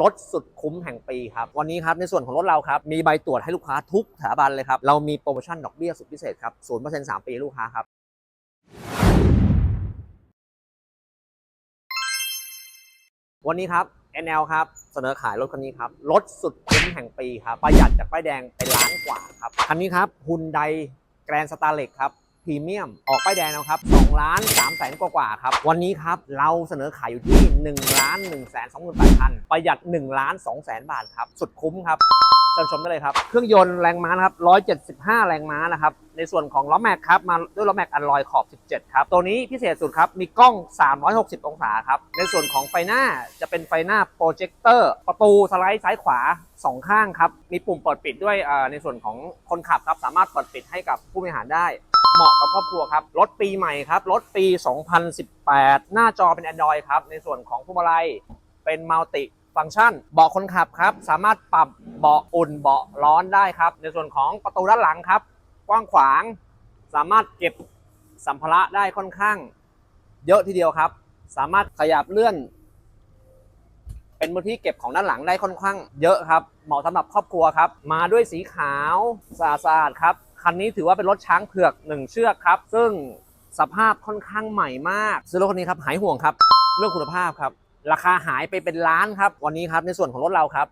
รถสุดคุ้มแห่งปีครับ วันนี้ครับในส่วนของรถเราครับ มีใบตรวจให้ลูกค้าทุกสถาบันเลยครับ เรามีโปรโมชั่นดอกเบี้ยสุดพิเศษครับ0% 3ปีลูกค้าครับวันนี้ครับ NL ครับเสนอขายรถคันนี้ครับรถสุดคุ้มแห่งปีครับประหยัดจากป้ายแดงเป็นล้านกว่าครับคันนี้ครับฮุนไดแกรนสตาร์เล็กครับ พรีเมียมออกป้ายแดงแล้วครับ2ล้าน3แสนกว่าๆครับ วันนี้ครับ เราเสนอขายอยู่ที่1ล้าน1แสน28พันประหยัด1ล้าน2แสนบาทครับ สุดคุ้มครับชิญชมได้เลยครับ เครื่องยนต์แรงม้านะครับ175 แรงม้านะครับ ในส่วนของล้อแม็กครับ มาด้วยล้อแม็กอันลอยขอบ 17 ครับ ตัวนี้พิเศษสุดครับ มีกล้อง 360 องศาครับ ในส่วนของไฟหน้าจะเป็นไฟหน้าโปรเจคเตอร์ ประตูสไลด์ซ้ายขวา 2 ข้างครับ มีปุ่มเปิดปิดด้วยในส่วนของคนขับครับ สามารถเปิดปิดให้กับผู้บริหารได้ เหมาะกับครอบครัวครับ รถปีใหม่ครับ รถปี 2018 หน้าจอเป็น Android ครับ ในส่วนของพวงมาลัยเป็นมัลติฟังก์ชัน เบาะคนขับครับ สามารถปรับเบาะอุ่นเบาะร้อนได้ครับ ในส่วนของประตูด้านหลังครับ กว้างขวาง สามารถเก็บสัมภาระได้ค่อนข้าง เยอะทีเดียวครับ สามารถขยับเลื่อน เป็นพื้นที่เก็บของด้านหลังได้ค่อนข้าง เยอะครับ เหมาะสำหรับครอบครัวครับ มาด้วยสีขาวสะอาดครับ คันนี้ถือว่าเป็นรถช้างเผือกหนึ่งเชือกครับ ซึ่งสภาพค่อนข้างใหม่มาก ซื้อรถคันนี้ครับหายห่วงครับ เรื่องคุณภาพครับ ราคาหายไปเป็นล้านครับ วันนี้ครับในส่วนของรถเราครับ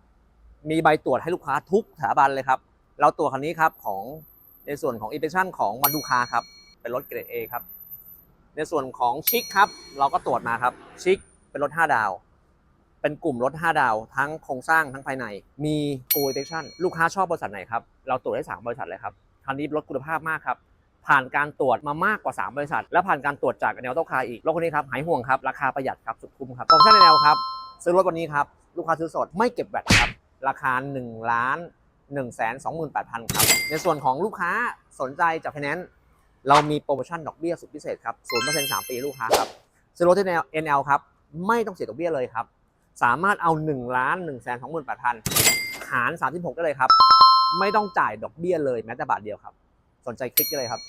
มีใบตรวจให้ลูกค้าทุกสถาบันเลยครับ เราตรวจคันนี้ครับของในส่วนของ i n s p e c t i o n ของวันดูคาครับ เป็นรถเกรด A ครับ ในส่วนของชิคครับ เราก็ตรวจมาครับ ชิคเป็นรถ 5 ดาว เป็นกลุ่มรถ 5 ดาว ทั้งโครงสร้างทั้งภายใน มี full inspection ลูกค้าชอบบริษัทไหนครับ เราตรวจได้3บริษัทเลยครับ คันนี้รถคุณภาพมากครับ ผ่านการตรวจมามากกว่า 3 บริษัท และผ่านการตรวจจากแนวโตคาอีกรถคันนี้ครับหายห่วงครับ ราคาประหยัดครับสุดคุ้มครับโปรโมชั่นในแนวครับ ซื้อรถวันนี้ครับ ลูกค้าซื้อสดไม่เก็บแบตครับ ราคา1ล้าน1 2 8 0 0 0ครับ ในส่วนของลูกค้าสนใจจากไฟแนนซ์เรามีโปรโมชั่นดอกเบี้ยสุดพิเศษครับ0% 3 ปีลูกค้าครับ ซื้อรถที่แนว NL ครับ ไม่ต้องเสียดอกเบี้ยเลยครับ สามารถเอา1ล้าน1 2 8 0 0 0หาร 36 ได้เลยครับ ไม่ต้องจ่ายดอกเบี้ยเลยแม้แต่บาทเดียวครับ สนใจคลิกได้เลยครับ